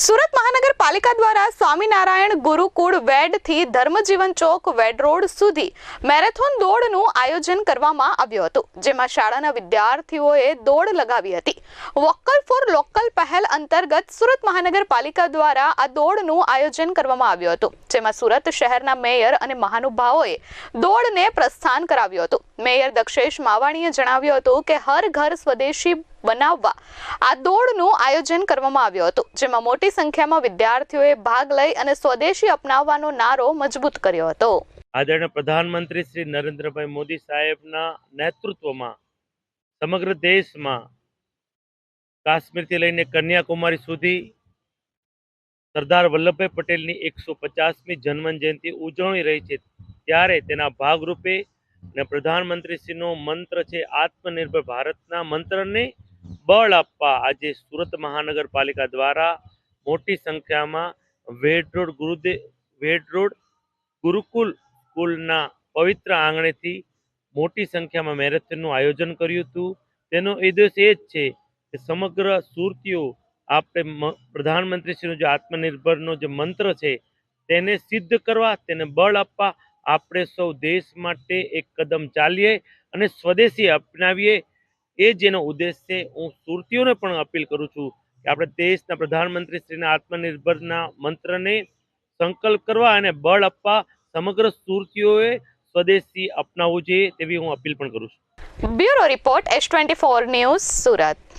સુરત મહાનગરપાલિકા દ્વારા સ્વામિનારાયણ ગુરુકુળ વેડથી ધર્મજીવન ચોક વેડ રોડ સુધી મેરેથોન દોડનું આયોજન કરવામાં આવ્યું હતું, જેમાં શાળાના વિદ્યાર્થીઓએ દોડ લગાવી હતી. વોકલ ફોર લોકલ પહેલ અંતર્ગત સુરત મહાનગરપાલિકા દ્વારા આ દોડનું આયોજન કરવામાં આવ્યું હતું, જેમાં સુરત શહેરના મેયર અને મહાનુભાવોએ દોડને પ્રસ્થાન કરાવ્યું હતું. મેયર દક્ષેશ માવાણીએ જણાવ્યું હતું કે, હર ઘર સ્વદેશી બનાવવા આ દોડનું આયોજન કરવામાં આવ્યું હતું, જેમાં મોટી સંખ્યામાં વિદ્યાર્થીઓએ ભાગ લઈ અને સ્વદેશી અપનાવવાનો નારો મજબૂત કર્યો હતો. આદરણીય પ્રધાનમંત્રી શ્રી નરેન્દ્રભાઈ મોદી સાહેબના નેતૃત્વમાં સમગ્ર દેશમાં કાશ્મીરથી લઈને કન્યાકુમારી સુધી સરદાર વલ્લભભાઈ પટેલની એકસો પચાસમી જન્મ જયંતિ ઉજવણી રહી છે. ત્યારે તેના ભાગરૂપે પ્રધાનમંત્રીશ્રીનો મંત્ર છે, આત્મનિર્ભર ભારતના મંત્રને બળ આપવા આજે સુરત મહાનગરપાલિકા દ્વારા મોટી સંખ્યામાં વેડરોડ ગુરુદેવ ગુરુદે વેડ રોડ ગુરુકુલ સ્કૂલના પવિત્ર આંગણેથી મોટી સંખ્યામાં મેરેથોનનું આયોજન કર્યું હતું. તેનો ઉદ્દેશ એ જ છે કે સમગ્ર સુરતીઓ આપણે પ્રધાનમંત્રીશ્રીનો જે આત્મનિર્ભરનો જે મંત્ર છે, તેને સિદ્ધ કરવા, તેને બળ આપવા, આપણે સૌ દેશ માટે એક કદમ ચાલીએ અને સ્વદેશી અપનાવીએ. એ જેનો ઉદ્દેશ છે. હું સુરતીઓને પણ અપીલ કરું છું કે આપણે દેશના પ્રધાનમંત્રીશ્રીના આત્મનિર્ભરના મંત્રને સંકલ્પ કરવા અને બળ આપવા સમગ્ર સુરતીઓએ સ્વદેશી અપનાવવું જોઈએ તેવી હું અપીલ પણ કરું છું. Bureau report, S twenty four news Surat.